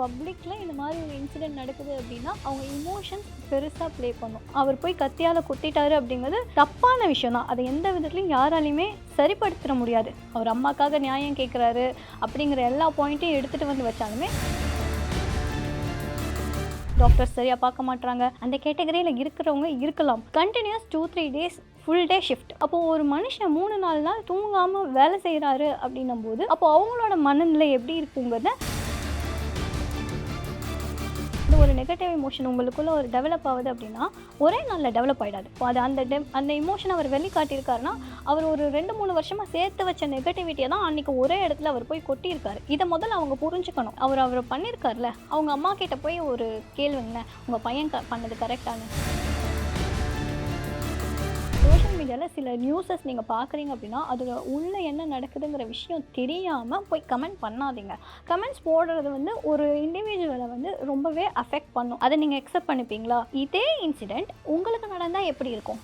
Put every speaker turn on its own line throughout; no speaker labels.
பப்ளிக்கில் இந்த மாதிரி ஒரு இன்சிடென்ட் நடக்குது அப்படின்னா அவங்க இமோஷன்ஸ் பெருசாக ப்ளே பண்ணும். அவர் போய் கத்தியால் குத்திட்டாரு அப்படிங்கிறது தப்பான விஷயம் தான் அதை எந்த விதத்துலையும் யாராலையுமே சரிப்படுத்திட முடியாது. அவர் அம்மாக்காக நியாயம் கேட்குறாரு அப்படிங்கிற எல்லா பாயிண்ட்டையும் எடுத்துகிட்டு வந்து வச்சாலுமே டாக்டர் சரியாக பார்க்க மாட்றாங்க. அந்த கேட்டகரியில் இருக்கிறவங்க இருக்கலாம். Continuous two three days full day shift அப்போ ஒரு மனுஷன் மூணு நாள் நாள் தூங்காமல் வேலை செய்கிறாரு அப்படின்னும் போது அப்போ அவங்களோட மனநிலை எப்படி இருக்குங்கிறத நெகட்டிவ் இமோஷன் உங்களுக்குள்ள ஒரு டெவலப் ஆகுது அப்படின்னா ஒரே நாளில் டெவலப் ஆகிடாது இப்போ அது அந்த டெம் அந்த இமோஷன் அவர் வெளிக்காட்டியிருக்காருன்னா அவர் ஒரு ரெண்டு மூணு வருஷமாக சேர்த்து வச்ச நெகட்டிவிட்டியை தான் அன்றைக்கி ஒரே இடத்துல அவர் போய் கொட்டியிருக்காரு. இதை முதல்ல அவங்க புரிஞ்சுக்கணும். அவர் அவர் பண்ணியிருக்காருல அவங்க அம்மா கிட்ட போய் ஒரு கேள்விங்க உங்கள் பையன் க பண்ணது கரெக்டானு மீடியாவில் சில நியூஸஸ் நீங்கள் பார்க்குறீங்க அப்படின்னா அதில் உள்ளே என்ன நடக்குதுங்கிற விஷயம் தெரியாமல் போய் கமெண்ட் பண்ணாதீங்க. கமெண்ட்ஸ் போடுறது வந்து ஒரு இண்டிவிஜுவலை வந்து ரொம்பவே அஃபெக்ட் பண்ணும். அதை நீங்கள் எக்ஸப்ட் பண்ணிப்பீங்களா? இதே இன்சிடெண்ட் உங்களுக்கு நடந்தால் எப்படி இருக்கும்?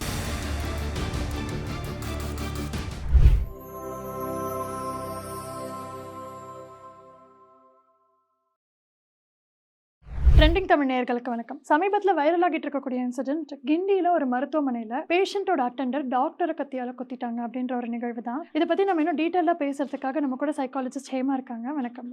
ட்ரெண்டிங் தமிழ் நேயர்களுக்கு வணக்கம். சமீபத்தில் வைரல் ஆகிட்டு இருக்கக்கூடிய இன்சிடென்ட் கிண்டியில் ஒரு மருத்துவமனையில் பேஷண்ட்டோட அட்டெண்டர் டாக்டரை கத்தியால் குத்திட்டாங்க அப்படின்ற ஒரு நிகழ்வு தான் இதை பற்றி நம்ம இன்னும் டீட்டெயிலாக பேசுறதுக்காக நம்ம கூட சைக்காலஜிஸ்ட் ஹேமா இருக்காங்க. வணக்கம்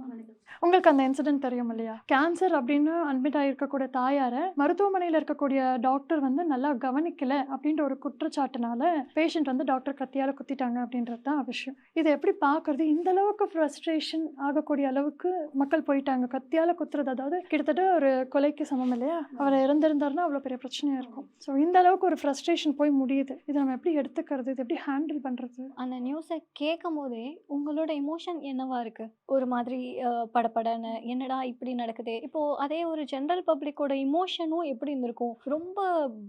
உங்களுக்கு அந்த இன்சிடென்ட் தெரியும் இல்லையா? கேன்சர் அப்படின்னு அட்மிட் ஆகிருக்கக்கூடிய தாயாரை மருத்துவமனையில் இருக்கக்கூடிய டாக்டர் வந்து நல்லா கவனிக்கல அப்படின்ற ஒரு குற்றச்சாட்டுனால பேஷண்ட் வந்து டாக்டர் கத்தியால் குத்திட்டாங்க அப்படின்றது தான் விஷயம். இதை எப்படி பார்க்கறது இந்த அளவுக்கு ஃப்ரஸ்ட்ரேஷன் ஆகக்கூடிய அளவுக்கு மக்கள் போயிட்டாங்க. கத்தியால் குத்துறது அதாவது கிட்டத்தட்ட ஒரு கொலைக்கு சமம் இல்லையா? அவர் இறந்திருந்தாருன்னா அவ்வளோ பெரிய பிரச்சனையாக இருக்கும். ஸோ இந்த அளவுக்கு ஒரு ஃப்ரஸ்ட்ரேஷன் போய் முடியுது. இதை நம்ம எப்படி எடுத்துக்கிறது? இது எப்படி ஹேண்டில் பண்ணுறது
அந்த நியூஸை கேட்கும் போதே உங்களோட இமோஷன் என்னவா இருக்கு? ஒரு மாதிரி அஹ், படபடன்னு என்னடா இப்படி நடக்குது? இப்போ அதே ஒரு ஜென்ரல் பப்ளிக்கோட இமோஷனும் எப்படி இருந்திருக்கும்? ரொம்ப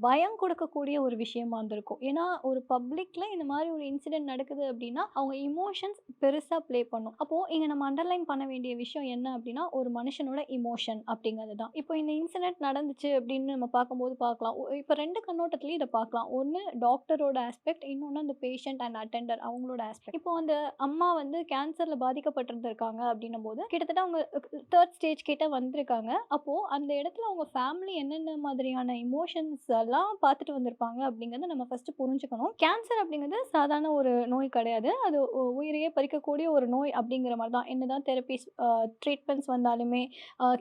பயம் கொடுக்கக்கூடிய ஒரு விஷயமா இருந்திருக்கும். ஏன்னா ஒரு பப்ளிக்ல இந்த மாதிரி ஒரு இன்சிடென்ட் நடக்குது அப்படின்னா அவங்க இமோஷன்ஸ் பெருசா ப்ளே பண்ணும். அப்போ இங்க நம்ம அண்டர்லைன் பண்ண வேண்டிய விஷயம் என்ன அப்படின்னா ஒரு மனுஷனோட இமோஷன் அப்படிங்கிறது தான் இப்போ இந்த இன்சிடென்ட் நடந்துச்சு அப்படின்னு நம்ம பார்க்கும்போது பார்க்கலாம். ஒ- இப்போ ரெண்டு கண்ணோட்டத்துலையும் இதை பார்க்கலாம். ஒன்று டாக்டரோட ஆஸ்பெக்ட் இன்னொன்று அந்த பேஷண்ட் அண்ட் அட்டெண்டர் அவங்களோட ஆஸ்பெக்ட் இப்போ அந்த அம்மா வந்து கேன்சரில் பாதிக்கப்பட்டிருந்திருக்காங்க அப்படின்னும் போது கிட்டத்தட்ட அவங்க தேர்ட் ஸ்டேஜ் கிட்ட வந்திருக்காங்க. அப்போது அந்த இடத்துல அவங்க ஃபேமிலி என்னென்ன மாதிரியான இமோஷன்ஸ் எல்லாம் பார்த்துட்டு வந்திருப்பாங்க அப்படிங்கிறத நம்ம ஃபஸ்ட்டு புரிஞ்சுக்கணும். கேன்சர் அப்படிங்கிறது சாதாரண ஒரு நோய் கிடையாது. அது உ- உயிரையே பறிக்கக்கூடிய ஒரு நோய் அப்படிங்கிற மாதிரி தான் என்னதான் தெரப்பிஸ் ட்ரீட்மெண்ட்ஸ் வந்தாலுமே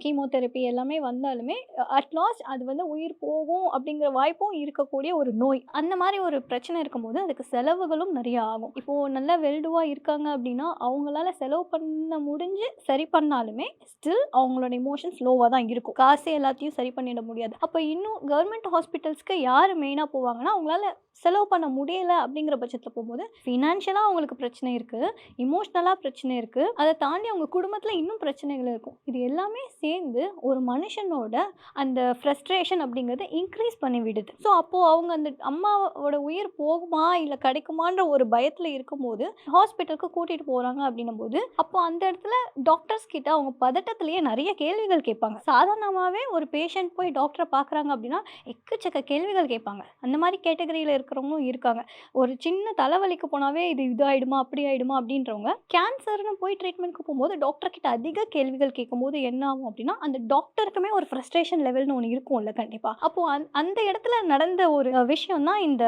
கீமோதெரப்பி எல்லாமே வந்தாலுமே அட்லாஸ்ட் அது வந்து உயிர் போகும் அப்படிங்கிற வாய்ப்பும் இருக்கக்கூடிய ஒரு நோய். அந்த மாதிரி ஒரு பிரச்சனை இருக்கும்போது அதுக்கு செலவுகளும் நிறைய ஆகும். இப்போது நல்லா வெல்டுவாக இருக்காங்க அப்படின்னா அவங்களால செலவு பண்ண முடிஞ்சு சரி பண்ணாலுமே ஸ்டில் அவங்களோட இமோஷன்ஸ் லோவாக தான் இருக்கும். காசே எல்லாத்தையும் சரி பண்ணிட முடியாது. அப்போ இன்னும் கவர்மெண்ட் ஹாஸ்பிட்டல்ஸ்க்கு யார் மெயினாக போவாங்கன்னா அவங்களால செலவு பண்ண முடியலை அப்படிங்கிற பட்சத்தில் போகும்போது ஃபினான்ஷியலாக அவங்களுக்கு பிரச்சனை இருக்குது இமோஷ்னலாக பிரச்சனை இருக்குது அதை தாண்டி அவங்க குடும்பத்தில் இன்னும் பிரச்சனைகள் இருக்கும். இது எல்லாமே சேர்ந்து ஒரு மனுஷன் டென்ஷனோட அந்த ஃப்ரஸ்ட்ரேஷன் அப்படிங்கிறத இன்க்ரீஸ் பண்ணி விடுது. ஸோ அப்போது அவங்க அந்த அம்மாவோட உயிர் போகுமா இல்லை கிடைக்குமான்ற ஒரு பயத்தில் இருக்கும்போது ஹாஸ்பிட்டலுக்கு கூட்டிகிட்டு போகிறாங்க அப்படின்னும் போது அப்போ அந்த இடத்துல டாக்டர்ஸ் கிட்ட அவங்க பதட்டத்திலேயே நிறைய கேள்விகள் கேட்பாங்க. சாதாரணமாகவே ஒரு பேஷண்ட் போய் டாக்டரை பார்க்குறாங்க அப்படின்னா எக்கச்சக்க கேள்விகள் கேட்பாங்க. அந்த மாதிரி கேட்டகரியில் இருக்கிறவங்களும் இருக்காங்க. ஒரு சின்ன தலைவலிக்கு போனாவே இது இதாகிடுமா அப்படி ஆகிடுமா அப்படின்றவங்க கேன்சர்னு போய் ட்ரீட்மெண்ட்க்கு போகும்போது டாக்டர் கிட்ட அதிக கேள்விகள் கேட்கும்போது என்ன ஆகும் அப்படின்னா அந்த டாக்டருக்குமே ஒரு ஃப்ரஸ்ட்ரேஷன் லெவல்னு ஒன்று இருக்கும்ல கண்டிப்பாக அப்போ அந் அந்த இடத்துல நடந்த ஒரு விஷயம் தான் இந்த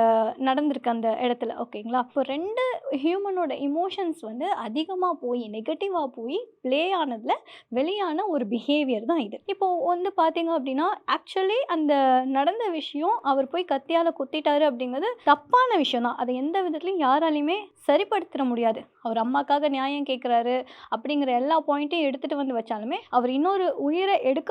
நடந்திருக்கு அந்த இடத்துல ஓகேங்களா? இப்போ ரெண்டு ஹியூமனோட இமோஷன்ஸ் வந்து அதிகமாக போய் நெகட்டிவாக போய் ப்ளே ஆனதில் வெளியான ஒரு பிஹேவியர் தான் இது. இப்போ வந்து பார்த்தீங்க அப்படின்னா ஆக்சுவலி அந்த நடந்த விஷயம் அவர் போய் கத்தியால் குத்திட்டாரு அப்படிங்கிறது தப்பான விஷயம் தான். அதை எந்த விதத்துலையும் யாராலையுமே சரிப்படுத்திட முடியாது. அவர் அம்மாக்காக நியாயம் கேட்குறாரு அப்படிங்கிற எல்லா பாயிண்ட்டையும் எடுத்துகிட்டு வந்து வச்சாலுமே அவர் இன்னொரு உயிரை எடுக்க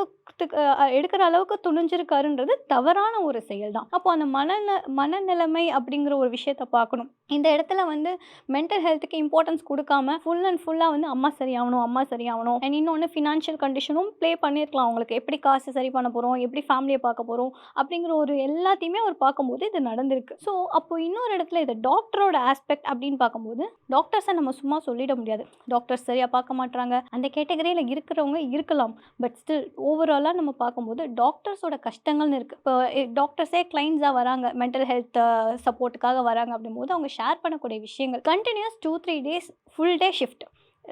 அஹ், எடுக்கிற அளவுக்கு துணிஞ்சிருக்காருன்றது தவறான ஒரு செயல் தான் அப்போ அந்த மனந மனநிலைமை அப்படிங்கிற ஒரு விஷயத்தை பார்க்கணும். இந்த இடத்துல வந்து மென்டல் ஹெல்த்துக்கு இம்பார்ட்டன்ஸ் கொடுக்காம ஃபுல் அண்ட் ஃபுல்லாக வந்து அம்மா சரியாகணும் அம்மா சரியாகணும். அண்ட் இன்னொன்று ஃபினான்ஷியல் கண்டிஷனும் ப்ளே பண்ணியிருக்கலாம் அவங்களுக்கு. எப்படி காசு சரி பண்ண போகிறோம் எப்படி ஃபேமிலியை பார்க்க போகிறோம் அப்படிங்கிற ஒரு எல்லாத்தையுமே அவர் பார்க்கும்போது இது நடந்திருக்கு. ஸோ அப்போ இன்னொரு இடத்துல இது டாக்டரோட ஆஸ்பெக்ட் அப்படின்னு பார்க்கும்போது டாக்டர்ஸை நம்ம சும்மா சொல்லிட முடியாது. டாக்டர்ஸ் சரியாக பார்க்க மாட்டாங்க அந்த கேட்டகரியில் இருக்கிறவங்க இருக்கலாம். பட் ஸ்டில் ஓவரால் ஓவராலாக நம்ம பார்க்கும்போது டாக்டர்ஸோட கஷ்டங்கள்னு இருக்குது இப்போ டாக்டர்ஸே கிளைண்ட்ஸாக வராங்க மென்டல் ஹெல்த் சப்போர்ட்டுக்காக வராங்க அப்படிங்கும்போது அவங்க ஷேர் பண்ணக்கூடிய விஷயங்கள் continuous two three days full day shift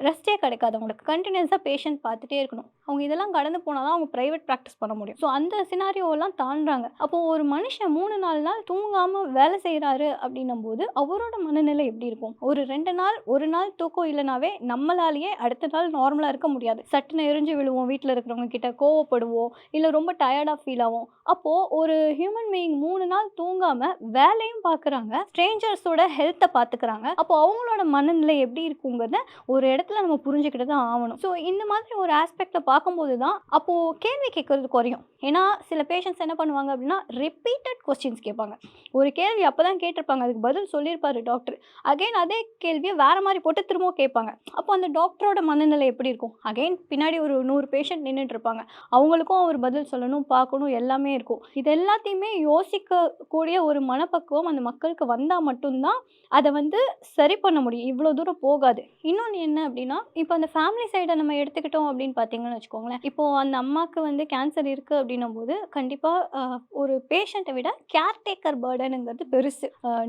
ரெஸ்ட்டே கிடைக்காது. அவங்களுக்கு கண்டினியூஸாக பேஷண்ட் பார்த்துட்டே இருக்கணும். அவங்க இதெல்லாம் கடந்து போனால் தான் அவங்க ப்ரைவேட் ப்ராக்டிஸ் பண்ண முடியும். ஸோ அந்த சினாரியோலாம் தாண்டுறாங்க. அப்போது ஒரு மனுஷன் மூணு நாலு நாள் தூங்காமல் வேலை செய்கிறாரு அப்படின்னும் போது அவரோட மனநிலை எப்படி இருக்கும்? ஒரு ரெண்டு நாள் ஒரு நாள் தூக்கம் இல்லைனாவே நம்மளாலேயே அடுத்த நாள் நார்மலாக இருக்க முடியாது. சட்டுன்னு எரிஞ்சு விழுவோம் வீட்டில் இருக்கிறவங்க கிட்ட கோவப்படுவோம் இல்லை ரொம்ப டயர்டாக ஃபீல் ஆகும் அப்போது ஒரு ஹியூமன் பீயிங் மூணு நாள் தூங்காமல் வேலையும் பார்க்குறாங்க. ஸ்ட்ரேஞ்சர்ஸோட ஹெல்த்தை பார்த்துக்கிறாங்க. அப்போ அவங்களோட மனநிலை எப்படி இருக்குங்கிறத ஒரு இடத்துல நம்ம புரிஞ்சுக்கிட்டு தான் ஆகணும். ஸோ இந்த மாதிரி ஒரு ஆஸ்பெக்டில் பார்க்கும்போது தான் அப்போது கேள்வி கேட்கறது குறையும். ஏன்னா சில பேஷண்ட்ஸ் என்ன பண்ணுவாங்க அப்படின்னா ரிப்பீட்டட் கொஸ்டின்ஸ் கேட்பாங்க. ஒரு கேள்வி அப்போ தான் கேட்டிருப்பாங்க. அதுக்கு பதில் சொல்லியிருப்பார் டாக்டர் அகைன் அதே கேள்வியை வேறு மாதிரி போட்டு திரும்பவும் கேட்பாங்க. அப்போ அந்த டாக்டரோட மனநிலை எப்படி இருக்கும்? அகைன் பின்னாடி ஒரு நூறு பேஷண்ட் நின்றுட்டு இருப்பாங்க அவங்களுக்கும் அவர் பதில் சொல்லணும் பார்க்கணும் எல்லாமே இருக்கும். இது எல்லாத்தையுமே யோசிக்கக்கூடிய ஒரு மனப்பக்குவம் அந்த மக்களுக்கு வந்தால் மட்டும்தான் அதை வந்து சரி பண்ண முடியும். இவ்வளோ தூரம் போகாது. இன்னொன்று என்ன அப்படின்னா இப்போ அந்த ஃபேமிலி சைடை நம்ம எடுத்துக்கிட்டோம் அப்படின்னு பார்த்தீங்கன்னு வச்சுக்கோங்களேன். இப்போது அந்த அம்மாவுக்கு வந்து கேன்சர் இருக்குது அப்படின்னும் போது கண்டிப்பாக ஒரு பேஷண்ட்டை விட கேர்டேக்கர் பேர்டனுங்கிறது பெருசு.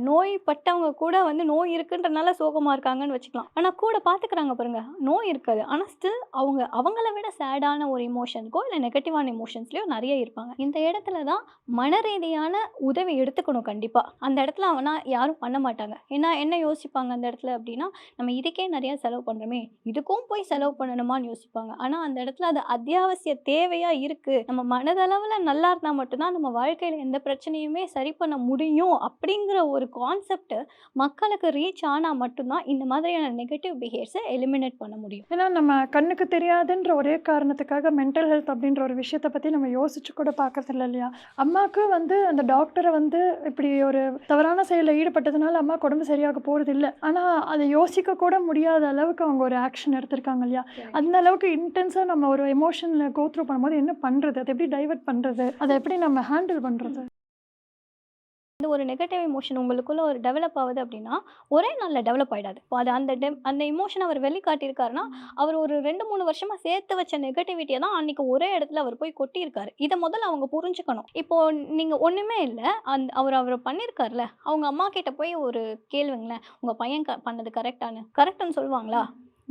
நோய் பட்டவங்க கூட வந்து நோய் இருக்குன்றனால சோகமாக இருக்காங்கன்னு வச்சுக்கலாம். ஆனால் கூட பார்த்துக்கிறாங்க பாருங்க நோய் இருக்காது. ஆனால் ஸ்டில் அவங்க அவங்கள விட சேடான ஒரு இமோஷனுக்கோ இல்லை நெகட்டிவான இமோஷன்ஸ்லையோ நிறைய இருப்பாங்க. இந்த இடத்துல தான் மன ரீதியான உதவி எடுத்துக்கணும் கண்டிப்பாக அந்த இடத்துல அவனா யாரும் பண்ண மாட்டாங்க. ஏன்னா என்ன யோசிப்பாங்க அந்த இடத்துல அப்படின்னா நம்ம இதுக்கே நிறையா செலவு பண்ணுறோம் இதுக்கும் போய் செலவு பண்ணணுமான்னு யோசிப்பாங்க. ஆனால் அந்த இடத்துல அது அத்தியாவசிய தேவையாக இருக்குது நம்ம மனதளவில் நல்லா இருந்தால் மட்டும்தான் நம்ம வாழ்க்கையில் எந்த பிரச்சனையுமே சரி பண்ண முடியும் அப்படிங்கிற ஒரு கான்செப்ட் மக்களுக்கு ரீச் ஆனால் மட்டும்தான் இந்த மாதிரியான நெகட்டிவ் பிஹேவியர்ஸை எலிமினேட் பண்ண முடியும்.
ஏன்னா நம்ம கண்ணுக்கு தெரியாதுன்ற ஒரே காரணத்துக்காக மென்டல் ஹெல்த் அப்படின்ற ஒரு விஷயத்தை பற்றி நம்ம யோசிச்சு கூட பார்க்கறது இல்லை இல்லையா? அம்மாவுக்கு வந்து அந்த டாக்டரை வந்து இப்படி ஒரு தவறான செயலில் ஈடுபட்டதுனால அம்மா உடம்பு சரியாக போகிறது இல்லை ஆனால் அதை யோசிக்க கூட முடியாத அளவுக்கு அவங்க ஒரு ஆக்ஷன் எடுத்திருக்காங்க இல்லையா? அந்த அளவுக்கு இன்டென்ஸாக நம்ம ஒரு எமோஷனில் கோ த்ரூ பண்ணும்போது என்ன பண்ணுறது அதை எப்படி டைவர்ட் பண்ணுறது அதை எப்படி நம்ம ஹேண்டில் பண்ணுறது
இந்த ஒரு நெகட்டிவ் இமோஷன் உங்களுக்குள்ள ஒரு டெவலப் ஆகுது அப்படின்னா ஒரே நாளில் டெவலப் ஆகிடாது இப்போ அது அந்த டெம் அந்த இமோஷன் அவர் வெளிக்காட்டியிருக்காருன்னா அவர் ஒரு ரெண்டு மூணு வருஷமாக சேர்த்து வச்ச நெகட்டிவிட்டியை தான் அன்றைக்கி ஒரே இடத்துல அவர் போய் கொட்டியிருக்காரு. இதை முதல்ல அவங்க புரிஞ்சுக்கணும். இப்போது நீங்கள் ஒன்றுமே இல்லை அந்த அவர் அவர் பண்ணியிருக்காருல அவங்க அம்மா கிட்ட போய் ஒரு கேள்விங்களேன் உங்கள் பையன் க பண்ணது கரெக்டானு கரெக்டுன்னு சொல்லுவாங்களா?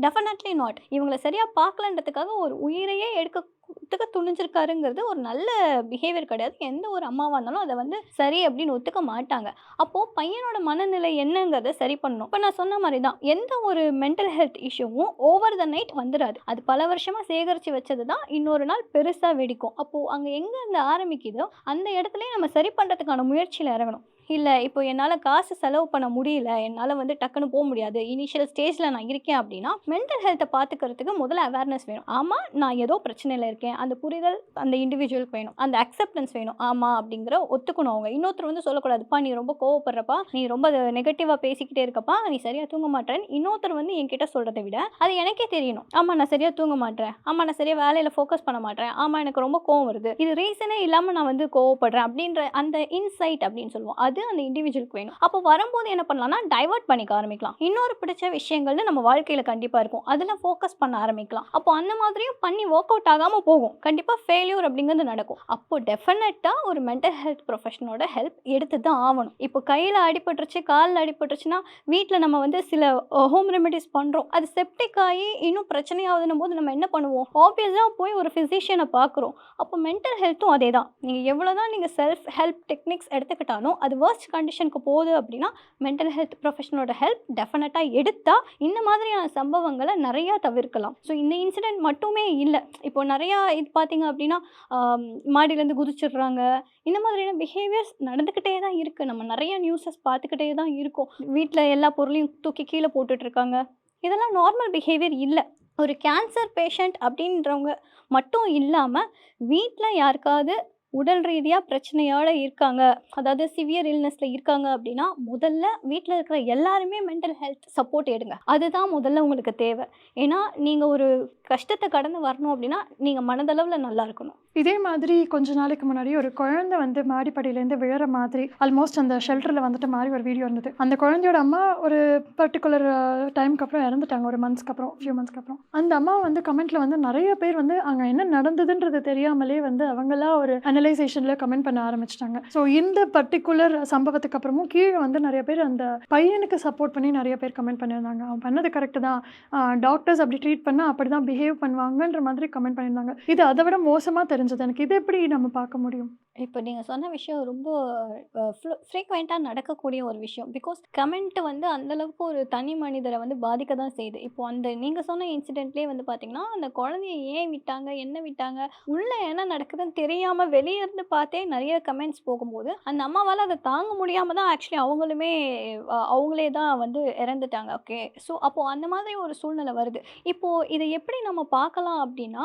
டெஃபினெட்லி நாட் இவங்களை சரியாக பார்க்கலன்றதுக்காக ஒரு உயிரையே எடுக்கிறதுக்கு துணிஞ்சிருக்காருங்கிறது ஒரு நல்ல பிஹேவியர் கிடையாது. எந்த ஒரு அம்மாவாக இருந்தாலும் அதை வந்து சரி அப்படின்னு ஒத்துக்க மாட்டாங்க. அப்போது பையனோட மனநிலை என்னங்கிறத சரி பண்ணணும். இப்போ நான் சொன்ன மாதிரி தான் எந்த ஒரு மென்டல் ஹெல்த் இஷ்யூவும் ஓவர் த நைட் வந்துடாது அது பல வருஷமாக சேகரித்து வச்சது தான் இன்னொரு நாள் பெருசாக வெடிக்கும். அப்போது அங்கே எங்கே இருந்து ஆரம்பிக்குதோ அந்த இடத்துலையும் நம்ம சரி பண்ணுறதுக்கான முயற்சியில் இறங்கணும். இல்லை இப்போ என்னால் காசு செலவு பண்ண முடியல என்னால் வந்து டக்குன்னு போக முடியாது. இனிஷியல் ஸ்டேஜில் நான் இருக்கேன் அப்படின்னா மென்டல் ஹெல்த்தை பார்த்துக்கிறதுக்கு முதல்ல அவேர்னஸ் வேணும். ஆமாம் நான் ஏதோ பிரச்சனையில் இருக்கேன். அந்த புரிதல் அந்த இண்டிவிஜுவலுக்கு வேணும். அந்த அக்செப்டன்ஸ் வேணும். ஆமாம் அப்படிங்கிற ஒத்துக்கணும் அவங்க. இன்னொருத்தர் வந்து சொல்லக்கூடாதுப்பா நீ ரொம்ப கோவப்படுறப்பா நீ ரொம்ப நெகட்டிவாக பேசிக்கிட்டே இருக்கப்பா நீ சரியாக தூங்க மாட்டேன்னு இன்னொருத்தர் வந்து என்கிட்ட சொல்கிறத விட அது எனக்கே தெரியணும். ஆமாம் நான் சரியாக தூங்க மாட்டேன் ஆமாம் நான் சரியாக வேலையில் ஃபோக்கஸ் பண்ண மாட்டேன் ஆமாம் எனக்கு ரொம்ப கோவம் வருது. இது ரீசனே இல்லாமல் நான் வந்து கோவப்படுறேன் அப்படின்ற அந்த இன்சைட் அப்படின்னு சொல்லுவோம். அது அந்த இண்டிவிஜுவலுக்கு வேணும். அப்போ வரும்போது என்ன பண்ணலாம்னா டைவர்ட் பண்ணிக்க ஆரம்பிக்கலாம். இன்னொரு பிடிச்ச விஷயங்கள்னு நம்ம வாழ்க்கையில் கண்டிப்பாக இருக்கும். அதில் ஃபோக்கஸ் பண்ண ஆரம்பிக்கலாம். அப்போ அந்த மாதிரியும் பண்ணி ஒர்க் அவுட் ஆகாமல் போகும். கண்டிப்பாக ஃபெயிலியூர் அப்படிங்கிறது நடக்கும். அப்போ டெஃபினட்டாக ஒரு மென்டல் ஹெல்த் ப்ரொஃபஷனோட ஹெல்ப் எடுத்து தான் ஆகணும். இப்போ கையில் அடிபட்டுருச்சு காலில் அடிபட்டுருச்சுன்னா வீட்டில் நம்ம வந்து சில ஹோம் ரெமெடிஸ் பண்ணுறோம் அது செப்டிக் ஆகி இன்னும் பிரச்சனையாகுதுன்னும் போது நம்ம என்ன பண்ணுவோம்? ஆப்வியஸாக போய் ஒரு ஃபிசிஷியனை பார்க்குறோம் அப்போ மென்டல் ஹெல்த்தும் அதே தான் நீங்கள் எவ்வளோ தான் நீங்கள் செல்ஃப் ஹெல்ப் டெக்னிக்ஸ் எடுத்துக்கிட்டாலும் அது வேர்ஸ்ட் கண்டிஷனுக்கு போகுது அப்படின்னா மென்டல் ஹெல்த் ப்ரொஃபஷனோட ஹெல்ப் டெஃபினட்டாக எடுத்தால் இந்த மாதிரியான சம்பவங்களை நிறையா தவிர்க்கலாம். ஸோ இந்த இன்சிடெண்ட் மட்டுமே இல்லை. இப்போ நிறையா இது பார்த்தீங்க அப்படின்னா மாடியிலேருந்து குதிச்சிடுறாங்க. இந்த மாதிரியான பிஹேவியர்ஸ் நடந்துக்கிட்டே தான் இருக்குது நம்ம நிறைய நியூஸஸ் பார்த்துக்கிட்டே தான் இருக்கோம். வீட்டில் எல்லா பொருளையும் தூக்கி கீழே போட்டுட்ருக்காங்க. இதெல்லாம் நார்மல் பிஹேவியர் இல்லை. ஒரு கேன்சர் பேஷண்ட் அப்படின்றவங்க மட்டும் இல்லாமல் வீட்டில் யாருக்காவது உடல் ரீதியாக பிரச்சனையோடு இருக்காங்க. அதாவது சிவியர் இல்னஸில் இருக்காங்க அப்படின்னா முதல்ல வீட்டில் இருக்கிற எல்லாருமே மென்டல் ஹெல்த் சப்போர்ட் எடுங்க. அதுதான் முதல்ல உங்களுக்கு தேவை. ஏன்னா நீங்கள் ஒரு கஷ்டத்தை கடந்து வரணும் அப்படின்னா நீங்கள் மனதளவில் நல்லா இருக்கணும்.
இதே மாதிரி கொஞ்ச நாளைக்கு முன்னாடி ஒரு குழந்தை வந்து மாடிப்படியிலேருந்து விழற மாதிரி ஆல்மோஸ்ட் அந்த ஷெல்டரில் வந்துட்டு மாதிரி ஒரு வீடியோ இருந்தது. அந்த குழந்தையோட அம்மா ஒரு பர்டிகுலர் டைம்க்கு அப்புறம் இறந்துட்டாங்க. ஒரு மந்த்ஸ்க்கு அப்புறம் ஃபியூ மந்த்ஸ்க்கு அப்புறம். அந்த அம்மா வந்து கமெண்ட்டில் வந்து நிறைய பேர் வந்து அங்கே என்ன நடந்ததுன்றது தெரியாமலே வந்து அவங்களா ஒரு அனலைசேஷனில் கமெண்ட் பண்ண ஆரம்பிச்சிட்டாங்க. ஸோ இந்த பர்டிகுலர் சம்பவத்துக்கு அப்புறமும் கீழே வந்து நிறைய பேர் அந்த பையனுக்கு சப்போர்ட் பண்ணி நிறைய பேர் கமெண்ட் பண்ணியிருந்தாங்க. அவன் பண்ணது கரெக்டு தான். டாக்டர்ஸ் அப்படி ட்ரீட் பண்ணால் அப்படி தான் பிஹேவ் பண்ணுவாங்கன்ற மாதிரி கமெண்ட் பண்ணியிருந்தாங்க. இது அதை விட மோசமாக தெரிஞ்சது எனக்கு. இது எப்படி நம்ம பார்க்க முடியும்?
இப்போ நீங்கள் சொன்ன விஷயம் ரொம்ப ஃப்ரீக்வெண்ட்டாக நடக்கக்கூடிய ஒரு விஷயம். பிகாஸ் கமெண்ட் வந்து அந்தளவுக்கு ஒரு தனி மனிதரை வந்து பாதிக்க தான் செய்யுது. இப்போ அந்த நீங்கள் சொன்ன இன்சிடென்ட்லேயே வந்து பார்த்தீங்கன்னா அந்த குழந்தைய ஏன் விட்டாங்க? என்ன விட்டாங்க? உள்ளே என்ன நடக்குதுன்னு தெரியாமல் வெளியே இருந்து பார்த்தே நிறைய கமெண்ட்ஸ் போகும்போது அந்த அம்மாவால் அதை தாங்க முடியாமல் தான் ஆக்சுவலி அவங்களுமே அவங்களே தான் வந்து இறந்துட்டாங்க. ஓகே ஸோ அப்போது அந்த மாதிரி ஒரு சூழ்நிலை வருது. இப்போது இதை எப்படி நம்ம பார்க்கலாம் அப்படின்னா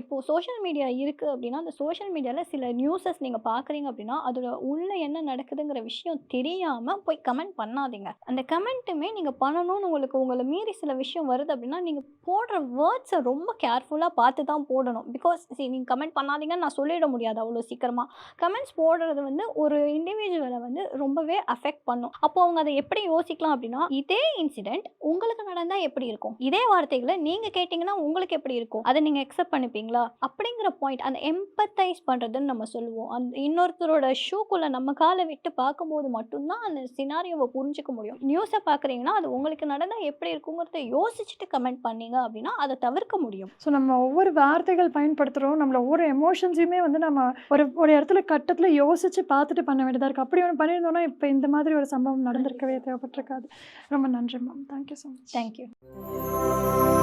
இப்போது இப்போ சோஷியல் மீடியா இருக்குது அப்படின்னா அந்த சோஷியல் மீடியாவில் சில நியூஸஸ் நீங்கள் பார்க்குறீங்க அப்படின்னா அதோட உள்ளே என்ன நடக்குதுங்கிற விஷயம் தெரியாமல் போய் கமெண்ட் பண்ணாதீங்க. அந்த கமெண்ட்டுமே நீங்கள் பண்ணணும்னு உங்களுக்கு உங்களை மீறி சில விஷயம் வருது அப்படின்னா நீங்கள் போடுற வேர்ட்ஸை ரொம்ப கேர்ஃபுல்லாக பார்த்து தான் போடணும். பிகாஸ் சரி நீங்கள் கமெண்ட் பண்ணாதீங்கன்னு நான் சொல்லிட முடியாது. அவ்வளோ அவ்வளோ சீக்கிரமாக கமெண்ட்ஸ் போடுறது வந்து ஒரு இண்டிவிஜுவலை வந்து ரொம்பவே அஃபெக்ட் பண்ணும். அப்போ அவங்க அதை எப்படி யோசிக்கலாம் அப்படின்னா இதே இன்சிடென்ட் உங்களுக்கு நடந்தால் எப்படி இருக்கும்? இதே வார்த்தைகளை நீங்கள் கேட்டிங்கன்னா உங்களுக்கு எப்படி இருக்கும்? அதை நீங்கள் அக்செப்ட் பண்ணிப்பீங்களா? அப்படிங்கிற பாயிண்ட் அந்த எம்பத்தைஸ் பண்ணுறதுன்னு நம்ம சொல்லுவோம். அந்த இன்னொருத்தரோட ஷூக்குள்ளே நம்ம காலை விட்டு பார்க்கும்போது மட்டும்தான் அந்த சினாரியோவை புரிஞ்சுக்க முடியும். நியூஸை பார்க்குறீங்கன்னா அது உங்களுக்கு நடந்தால் எப்படி இருக்குங்கிறத யோசிச்சுட்டு கமெண்ட் பண்ணீங்க அப்படின்னா அதை தவிர்க்க முடியும்.
ஸோ நம்ம ஒவ்வொரு வார்த்தைகள் பயன்படுத்துகிறோம் நம்மள ஒவ்வொரு எமோஷன்ஸையுமே வந்து நம்ம ஒரு ஒரு இடத்துல கட்டத்தில் யோசித்து பார்த்துட்டு பண்ண வேண்டியதாக இருக்குது அப்படி ஒன்று பண்ணியிருந்தோம்னா இப்போ இந்த மாதிரி ஒரு சம்பவம் நடந்திருக்கவே தேவைப்பட்டிருக்காது. ரொம்ப நன்றி ma'am thank you so much
thank you